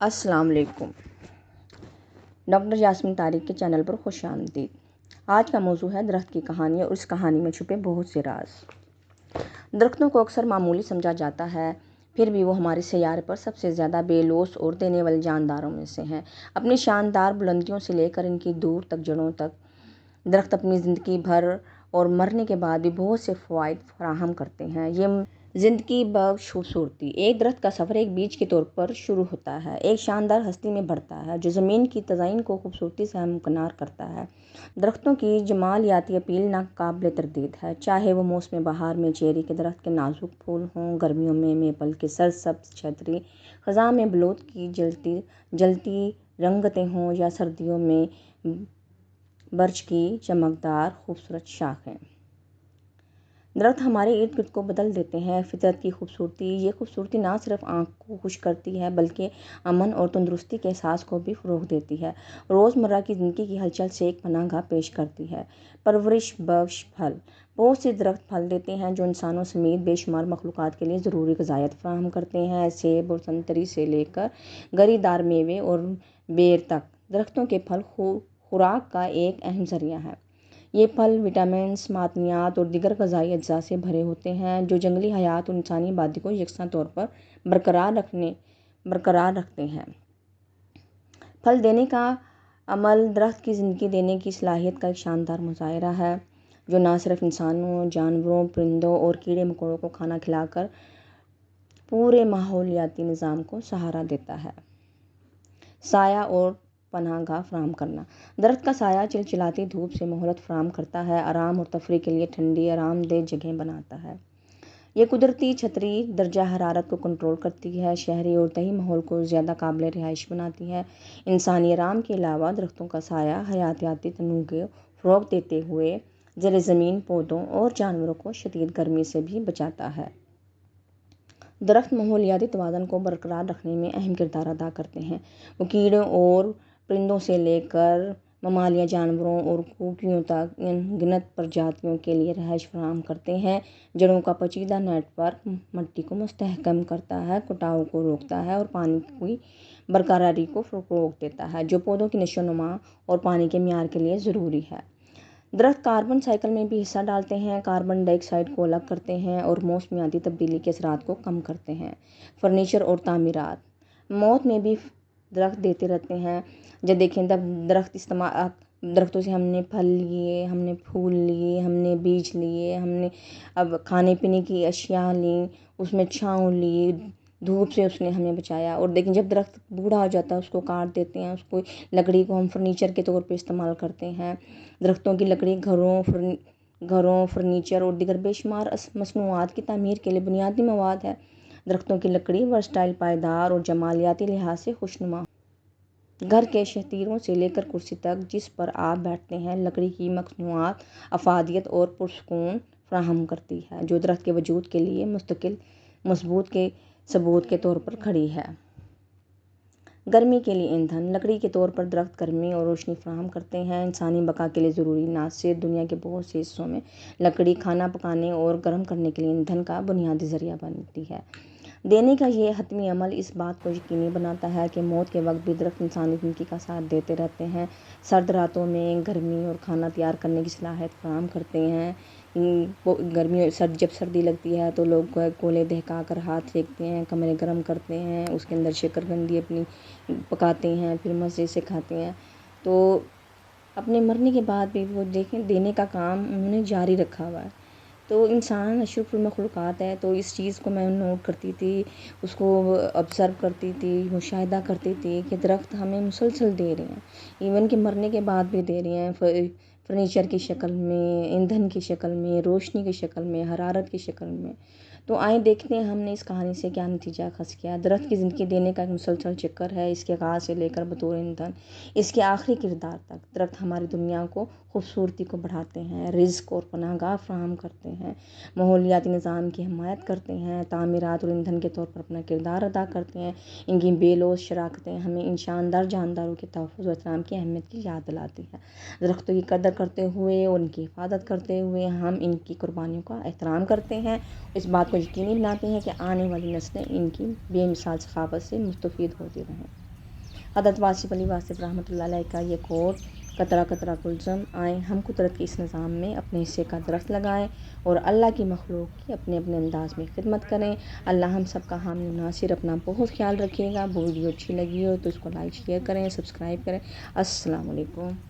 السلام علیکم۔ ڈاکٹر یاسمین طارق کے چینل پر خوش آمدید۔ آج کا موضوع ہے درخت کی کہانی اور اس کہانی میں چھپے بہت سے راز۔ درختوں کو اکثر معمولی سمجھا جاتا ہے، پھر بھی وہ ہمارے سیارے پر سب سے زیادہ بے لوث اور دینے والے جانداروں میں سے ہیں۔ اپنی شاندار بلندیوں سے لے کر ان کی دور تک جڑوں تک۔ درخت اپنی زندگی بھر اور مرنے کے بعد بھی بہت سے فوائد فراہم کرتے ہیں۔ یہ زندگی بخش خوبصورتی ایک درخت کا سفر ایک بیج کے طور پر شروع ہوتا ہے۔ ایک شاندار ہستی میں بڑھتا ہے جو زمین کی تزئین کو خوبصورتی سے ہمکنار کرتا ہے۔ درختوں کی جمالیاتی اپیل ناقابل تردید ہے۔ چاہے وہ موسم بہار میں چیری کے درخت کے نازک پھول ہوں، گرمیوں میں میپل کی سرسبز چھتری، خزاں میں بلوط کی جلتی جلتی رنگتیں ہوں یا سردیوں میں برچ کی چمکدار خوبصورت شاخیں۔ درخت ہمارے ارد گرد کو بدل دیتے ہیں۔ فطرت کی خوبصورتی، یہ خوبصورتی نہ صرف آنکھ کو خوش کرتی ہے، بلکہ امن اور تندرستی کے احساس کو بھی فروغ دیتی ہے۔ روزمرہ کی زندگی کی ہلچل سے ایک پناہ گاہ پیش کرتی ہے۔ پرورش بخش پھل۔ بہت سے درخت پھل دیتے ہیں جو انسانوں سمیت بے شمار مخلوقات کے لیے ضروری غذائیت فراہم کرتے ہیں۔ سیب اور سنتری سے لے کر گری دار میوے اور بیر تک، درختوں کے پھل خوراک کا ایک اہم ذریعہ ہے۔ یہ پھل وٹامنس معدنیات اور دیگر غذائی اجزاء سے بھرے ہوتے ہیں جو جنگلی حیات اور انسانی آبادی کو یکساں طور پر برقرار رکھنے، برقرار رکھتے ہیں۔ پھل دینے کا عمل درخت کی زندگی دینے کی صلاحیت کا ایک شاندار مظاہرہ ہے، جو نہ صرف انسانوں، جانوروں، پرندوں اور کیڑے مکوڑوں کو کھانا کھلا کر پورے ماحولیاتی نظام کو سہارا دیتا ہے۔ سایہ اور پناہ گاہ فراہم کرنا۔ درخت کا سایہ چلچلاتی دھوپ سے مہلت فراہم کرتا ہے، آرام اور تفریح کے لیے ٹھنڈی، آرام دہ جگہیں بناتا ہے۔ یہ قدرتی چھتری درجہ حرارت کو کنٹرول کرتی ہے، شہری اور دیہی ماحول کو زیادہ قابل رہائش بناتی ہے۔ انسانی آرام کے علاوہ درختوں کا سایہ حیاتیاتی تنوع کو فروغ دیتے ہوئے زیر زمین، پودوں اور جانوروں کو شدید گرمی سے بھی بچاتا ہے۔ درخت ماحولیاتی توازن کو برقرار رکھنے میں اہم کردار ادا کرتے ہیں۔ وہ کیڑوں اور پرندوں سے لے کر ممالیہ جانوروں اور کوکیوں تک ان گنت پرجاتیوں کے لیے رہائش فراہم کرتے ہیں۔ جڑوں کا پیچیدہ نیٹ ورک مٹی کو مستحکم کرتا ہے کٹاؤ کو روکتا ہے اور پانی کی برقراری کو فروغ دیتا ہے، جو پودوں کی نشو و نما اور پانی کے معیار کے لیے ضروری ہے۔ درخت کاربن سائیکل میں بھی حصہ ڈالتے ہیں، کاربن ڈائی آکسائڈ کو الگ کرتے ہیں اور موسمیاتی تبدیلی کے اثرات کو کم کرتے ہیں۔ فرنیچر اور تعمیرات موت میں بھی درخت دیتے رہتے ہیں۔ جب دیکھیں تب درخت استعمال درختوں سے ہم نے پھل لیے، ہم نے پھول لیے، ہم نے بیج لیے، ہم نے اب کھانے پینے کی اشیاء لیں، اس میں چھاؤں لی دھوپ سے اس نے ہمیں بچایا۔ اور دیکھیں جب درخت بوڑھا ہو جاتا ہے، اس کو کاٹ دیتے ہیں، اس کو لکڑی کو ہم فرنیچر کے طور پہ استعمال کرتے ہیں۔ درختوں کی لکڑی گھروں گھروں، فرنیچر اور دیگر بے شمار مصنوعات کی تعمیر کے لیے بنیادی مواد ہے۔ درختوں کی لکڑی ورسٹائل پائیدار اور جمالیاتی لحاظ سے خوشنما۔ گھر کے شہتیروں سے لے کر کرسی تک جس پر آپ بیٹھتے ہیں، لکڑی کی مصنوعات، افادیت اور پرسکون فراہم کرتی ہے، جو درخت کے وجود کے لیے مستقل، مضبوط کے، ثبوت کے طور پر کھڑی ہے۔ گرمی کے لیے ایندھن۔ لکڑی کے طور پر درخت گرمی اور روشنی فراہم کرتے ہیں۔ انسانی بقا کے لیے ضروری ناصر دنیا کے بہت سے حصوں میں لکڑی کھانا پکانے اور گرم کرنے کے لیے ایندھن کا بنیادی ذریعہ بنتی ہے۔ دینے کا یہ حتمی عمل اس بات کو یقینی بناتا ہے کہ موت کے وقت بھی درخت انسانی زندگی کا ساتھ دیتے رہتے ہیں۔ سرد راتوں میں گرمی اور کھانا تیار کرنے کی صلاحیت فراہم کرتے ہیں۔ گرمی سرد جب سردی لگتی ہے تو لوگ کولے دہکا کر ہاتھ سیکتے ہیں، کمرے گرم کرتے ہیں، اس کے اندر شکر قندی اپنی پکاتے ہیں، پھر مزے سے کھاتے ہیں۔ تو اپنے مرنے کے بعد بھی وہ دیکھیں، دینے کا کام انہوں نے جاری رکھا ہوا ہے۔ تو انسان اشرف المخلوقات ہے، تو اس چیز کو میں نوٹ کرتی تھی، اس کو آبزرو کرتی تھی، مشاہدہ کرتی تھی کہ درخت ہمیں مسلسل دے رہے ہیں۔ ایون کہ مرنے کے بعد بھی دے رہے ہیں فرنیچر کی شکل میں، ایندھن کی شکل میں، روشنی کی شکل میں، حرارت کی شکل میں۔ تو آئیں دیکھتے ہیں ہم نے اس کہانی سے کیا نتیجہ اخذ کیا۔ درخت کی زندگی دینے کا ایک مسلسل چکر ہے، اس کے آغاز سے لے کر بطور ایندھن، اس کے آخری کردار تک۔ درخت ہماری دنیا کو خوبصورتی کو بڑھاتے ہیں، رزق اور پناہ گاہ فراہم کرتے ہیں، ماحولیاتی نظام کی حمایت کرتے ہیں، تعمیرات اور ایندھن کے طور پر اپنا کردار ادا کرتے ہیں۔ ان کی بے لوث شراکتیں ہمیں ان شاندار جانداروں کے تحفظ و احترام کی اہمیت کی یاد دلاتی ہیں۔ درختوں کی قدر کرتے ہوئے اور ان کی حفاظت کرتے ہوئے ہم ان کی قربانیوں کا احترام کرتے ہیں۔ اس بات کو یقینی بناتے ہیں کہ آنے والی نسلیں ان کی بے مثال ثقافت سے مستفید ہوتی رہیں۔ حضرت واصف علی واصف رحمۃ اللہ علیہ کا یہ کوٹ، قطرہ قطرہ کلزم آئیں ہم قدرت کے اس نظام میں اپنے حصے کا درخت لگائیں اور اللہ کی مخلوق کی اپنے اپنے انداز میں خدمت کریں۔ اللہ ہم سب کا حامی ناصر اپنا بہت خیال رکھیے گا۔ وہ ویڈیو اچھی لگی ہو تو اس کو لائک، شیئر کریں، سبسکرائب کریں۔ السلام علیکم۔